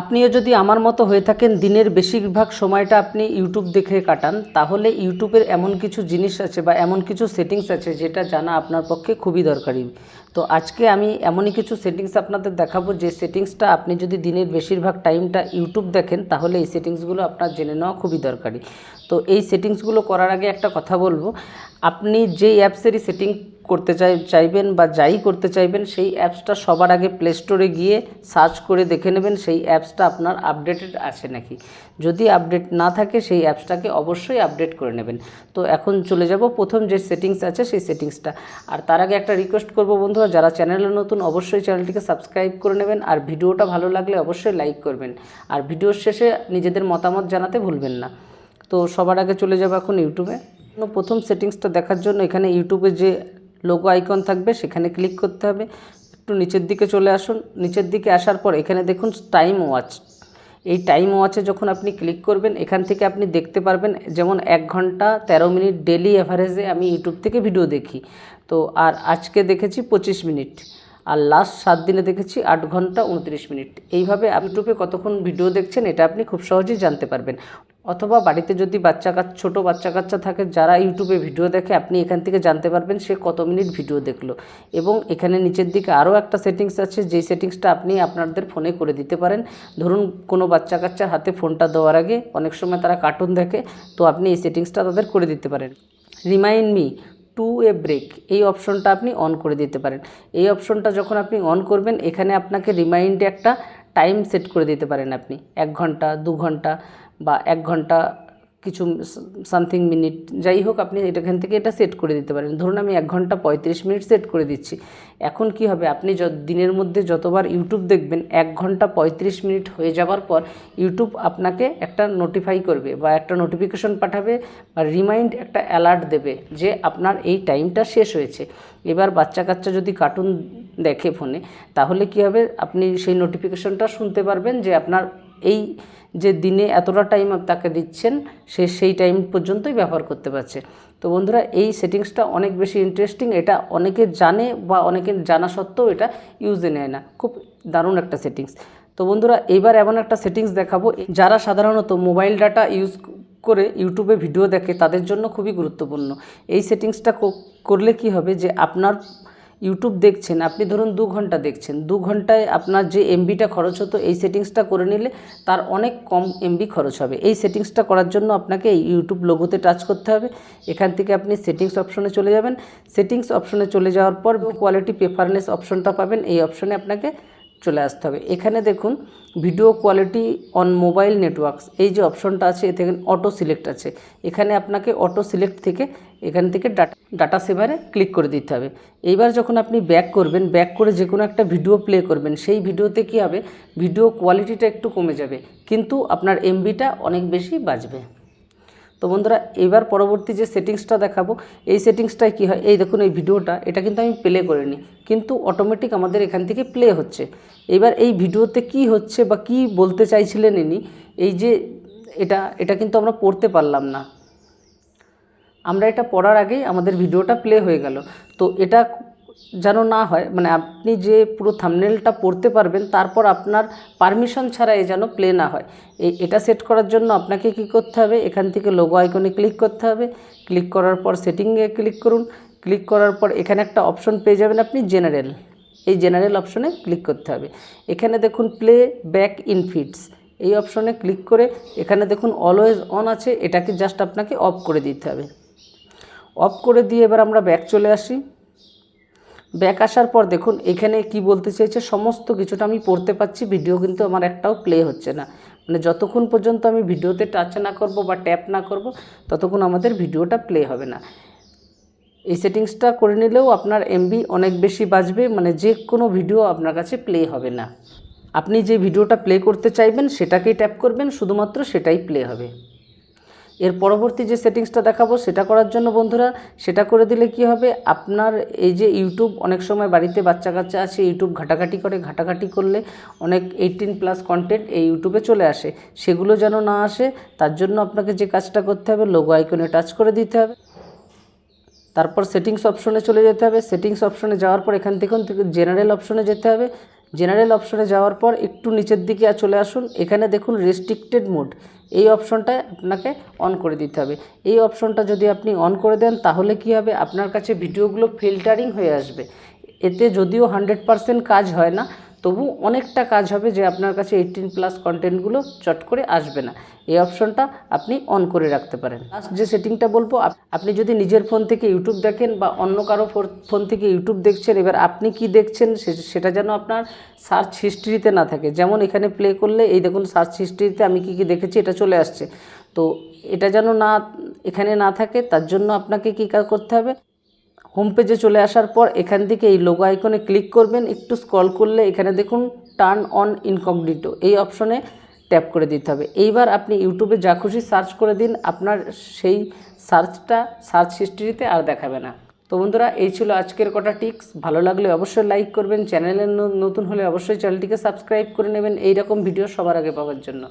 আপনিও যদি আমার মতো হয়ে থাকেন, দিনের বেশিরভাগ সময়টা আপনি ইউটিউব দেখে কাটান, তাহলে ইউটিউবের এমন কিছু জিনিস আছে বা এমন কিছু সেটিংস আছে যেটা জানা আপনার পক্ষে খুবই দরকারি। তো আজকে আমি এমনই কিছু সেটিংস আপনাদের দেখাবো, যে সেটিংসটা আপনি যদি দিনের বেশিরভাগ টাইমটা ইউটিউব দেখেন, তাহলে এই সেটিংসগুলো আপনার জেনে নেওয়া খুবই দরকারি। তো এই সেটিংসগুলো করার আগে একটা কথা বলব, আপনি যেই অ্যাপসেরই সেটিং করতে চাই, চাইবেন বা যাই করতে চাইবেন, সেই অ্যাপসটা সবার আগে প্লে স্টোরে গিয়ে সার্চ করে দেখে নেবেন, সেই অ্যাপসটা আপনার আপডেটেড আছে নাকি। যদি আপডেট না থাকে, সেই অ্যাপসটাকে অবশ্যই আপডেট করে নেবেন। তো এখন চলে যাব, প্রথম যে সেটিংস আছে, সেই সেটিংসটা। আর তার আগে একটা রিকোয়েস্ট করব বন্ধুরা, যারা চ্যানেলে নতুন, অবশ্যই চ্যানেলটিকে সাবস্ক্রাইব করে নেবেন। আর ভিডিওটা ভালো লাগলে অবশ্যই লাইক করবেন। আর ভিডিওর শেষে নিজেদের মতামত জানাতে ভুলবেন না। তো সবার আগে চলে যাব এখন ইউটিউবে প্রথম সেটিংসটা দেখার জন্য এখানে ইউটিউবে যে লোগো আইকন থাকবে, সেখানে ক্লিক করতে হবে। একটু নিচের দিকে চলে আসুন। নিচের দিকে আসার পর এখানে দেখুন টাইম ওয়াচ এই টাইম ওয়াচে যখন আপনি ক্লিক করবেন, এখান থেকে আপনি দেখতে পারবেন যেমন এক ঘণ্টা তেরো মিনিট ডেলি অ্যাভারেজে আমি ইউটিউব থেকে ভিডিও দেখি। তো আর আজকে দেখেছি পঁচিশ মিনিট, আর লাস্ট সাত দিনে দেখেছি আট ঘণ্টা উনত্রিশ মিনিট। এইভাবে ইউটিউবে কতক্ষণ ভিডিও দেখছেন, এটা আপনি খুব সহজেই জানতে পারবেন। অথবা বাড়িতে যদি বাচ্চা কাচ্চা, ছোটো বাচ্চা কাচ্চা থাকে, যারা ইউটিউবে ভিডিও দেখে, আপনি এখান থেকে জানতে পারবেন সে কত মিনিট ভিডিও দেখল। এবং এখানে নিচের দিকে আরও একটা সেটিংস আছে, যেই সেটিংসটা আপনি আপনাদের ফোনে করে দিতে পারেন। ধরুন, কোনো বাচ্চা কাচ্চার হাতে ফোনটা দেওয়ার আগে অনেক সময় তারা কার্টুন দেখে, তো আপনি এই সেটিংসটা তাদের করে দিতে পারেন। Remind me to a break এই অপশনটা আপনি অন করে দিতে পারেন। এই অপশনটা যখন আপনি অন করবেন, এখানে আপনাকে রিমাইন্ডে একটা টাইম সেট করে দিতে পারেন আপনি। এক ঘণ্টা, দু ঘণ্টা বা এক ঘণ্টা কিছু সামথিং মিনিট যাই হোক আপনি এটা এখান থেকে এটা সেট করে দিতে পারেন। ধরুন আমি এক ঘণ্টা পঁয়ত্রিশ মিনিট সেট করে দিচ্ছি। এখন কি হবে? আপনি দিনের মধ্যে যতবার ইউটিউব দেখবেন, এক ঘণ্টা পঁয়ত্রিশ মিনিট হয়ে যাওয়ার পর ইউটিউব আপনাকে একটা নোটিফাই করবে বা একটা নোটিফিকেশন পাঠাবে বা রিমাইন্ড একটা অ্যালার্ট দেবে যে আপনার এই টাইমটা শেষ হয়েছে। এবার বাচ্চা কাচ্চা যদি কার্টুন দেখে ফোনে তাহলে কি হবে? আপনি সেই নোটিফিকেশনটা শুনতে পারবেন যে আপনার এই যে দিনে এতটা টাইম তাকে দিচ্ছেন, সে সেই টাইম পর্যন্তই ব্যবহার করতে পারছে। তো বন্ধুরা, এই সেটিংসটা অনেক বেশি ইন্টারেস্টিং এটা অনেকে জানে বা অনেকে জানা সত্ত্বেও এটা ইউজে নেয় না। খুব দারুণ একটা সেটিংস তো বন্ধুরা, এবার এমন একটা সেটিংস দেখাবো। যারা সাধারণত মোবাইল ডাটা ইউজ করে ইউটিউবে ভিডিও দেখে, তাদের জন্য খুবই গুরুত্বপূর্ণ। এই সেটিংসটা করলে কি হবে যে আপনার ইউটিউব দেখছেন, আপনি ধরুন দু ঘণ্টা দেখছেন, দু ঘন্টায় আপনার যে এমবিটা খরচ হতো, এই সেটিংসটা করে নিলে তার অনেক কম এমবি খরচ হবে। এই সেটিংসটা করার জন্য আপনাকে এই ইউটিউব লোগোতে টাচ করতে হবে। এখান থেকে আপনি সেটিংস অপশনে চলে যাবেন। সেটিংস অপশনে চলে যাওয়ার পর কোয়ালিটি প্রেফারেন্স অপশনটা পাবেন, এই অপশনে আপনাকে চলে আসতে হবে। এখানে দেখুন video quality on mobile networks এই যে অপশনটা আছে, এ থেকে অটো সিলেক্ট আছে। এখানে আপনাকে অটো সিলেক্ট থেকে এখান থেকে ডাটা ডাটা সেভারে ক্লিক করে দিতে হবে। এইবার যখন আপনি ব্যাক করবেন ব্যাক করে যে কোনো একটা ভিডিও প্লে করবেন, সেই ভিডিওতে কী হবে? ভিডিও কোয়ালিটিটা একটু কমে যাবে, কিন্তু আপনার এমবিটা অনেক বেশি বাজবে। তো বন্ধুরা, এবার পরবর্তী যে সেটিংসটা দেখাবো, এই সেটিংসটায় কী হয়? এই দেখুন এই ভিডিওটা এটা কিন্তু আমি প্লে করিনি, কিন্তু অটোমেটিক আমাদের এখান থেকে প্লে হচ্ছে। এবার এই ভিডিওতে কি হচ্ছে বা কি বলতে চাইছিলেন ইনি, এই যে এটা এটা কিন্তু আমরা পড়তে পারলাম না। আমরা এটা পড়ার আগেই আমাদের ভিডিওটা প্লে হয়ে গেল। তো এটা যেন না হয় মানে আপনি যে পুরো থামনেলটা পড়তে পারবেন, তারপর আপনার পারমিশন ছাড়া এ যেন প্লে না হয়। এটা সেট করার জন্য আপনাকে কি করতে হবে? এখান থেকে লোগো আইকনে ক্লিক করতে হবে। ক্লিক করার পর সেটিংয়ে ক্লিক করুন। ক্লিক করার পর এখানে একটা অপশন পেয়ে যাবেন আপনি জেনারেল এই জেনারেল অপশনে ক্লিক করতে হবে। এখানে দেখুন প্লে ব্যাক ইন ফিডস এই অপশনে ক্লিক করে এখানে দেখুন অলওয়েজ অন আছে, এটাকে জাস্ট আপনাকে অফ করে দিতে হবে। অফ করে দিয়ে এবার আমরা ব্যাক চলে আসি। ব্যাক আসার পর দেখুন, এখানে কি বলতে চেয়েছে, সমস্ত কিছুটা আমি পড়তে পাচ্ছি ভিডিও কিন্তু আমার একটাও প্লে হচ্ছে না। মানে যতক্ষণ পর্যন্ত আমি ভিডিওতে টাচ না করব বা ট্যাপ না করব, ততক্ষণ আমাদের ভিডিওটা প্লে হবে না। এই সেটিংসটা করে নিলেও আপনার এমবি অনেক বেশি বাজবে মানে যে কোনো ভিডিও আপনার কাছে প্লে হবে না। আপনি যে ভিডিওটা প্লে করতে চাইবেন, সেটাকেই ট্যাপ করবেন, শুধুমাত্র সেটাই প্লে হবে। এর পরবর্তী যে সেটিংসটা দেখাবো, সেটা করার জন্য বন্ধুরা, সেটা করে দিলে কি হবে? আপনার এই যে ইউটিউব, অনেক সময় বাড়িতে বাচ্চা কাচ্চা আছে, ইউটিউব ঘাটাঘাটি করে, ঘাটাঘাটি করলে অনেক এইটিন প্লাস কন্টেন্ট এই ইউটিউবে চলে আসে। সেগুলো যেন না আসে, তার জন্য আপনাকে যে কাজটা করতে হবে লোগো আইকনে টাচ করে দিতে হবে। তারপর সেটিংস অপশনে চলে যেতে হবে। সেটিংস অপশনে যাওয়ার পর এখান থেকে জেনারেল অপশনে যেতে হবে। জেনারেল অপশনে যাওয়ার পর একটু নিচের দিকে আর চলে আসুন। এখানে দেখুন রেস্ট্রিক্টেড মোড এই অপশনটা আপনাকে অন করে দিতে হবে। এই অপশনটা যদি আপনি অন করে দেন, তাহলে কি হবে? আপনার কাছে ভিডিওগুলো ফিল্টারিং হয়ে আসবে। এতে যদিও হান্ড্রেড কাজ হয় না তবু অনেকটা কাজ হবে যে আপনার কাছে এইটিন প্লাস কন্টেন্টগুলো চট করে আসবে না। এই অপশনটা আপনি অন করে রাখতে পারেন। লাস্ট যে সেটিংটা বলব আপনি যদি নিজের ফোন থেকে ইউটিউব দেখেন বা অন্য কারও ফোন থেকে ইউটিউব দেখছেন, এবার আপনি কি দেখছেন সেটা যেন আপনার সার্চ হিস্ট্রিতে না থাকে। যেমন এখানে প্লে করলে, এই দেখুন সার্চ হিস্ট্রিতে আমি কি কি দেখেছি, এটা চলে আসছে। তো এটা যেন না, এখানে না থাকে, তার জন্য আপনাকে কী, করতে হবে? হোম পেজে চলে আসার পর এখান থেকে এই লোগো আইকনে ক্লিক করবেন। একটু স্ক্রল করলে এখানে দেখুন টার্ন অন ইনকগনিটো এই অপশনে ট্যাপ করে দিতে হবে। এইবার আপনি ইউটিউবে যা খুশি সার্চ করে দিন, আপনার সেই সার্চটা সার্চ হিস্ট্রিতে আর দেখাবে না। তো বন্ধুরা, এই ছিল আজকের কটা টিক্স ভালো লাগলে অবশ্যই লাইক করবেন। চ্যানেলে নতুন হলে অবশ্যই চ্যানেলটিকে সাবস্ক্রাইব করে নেবেন। এই রকম ভিডিও সবার আগে পাওয়ার জন্য।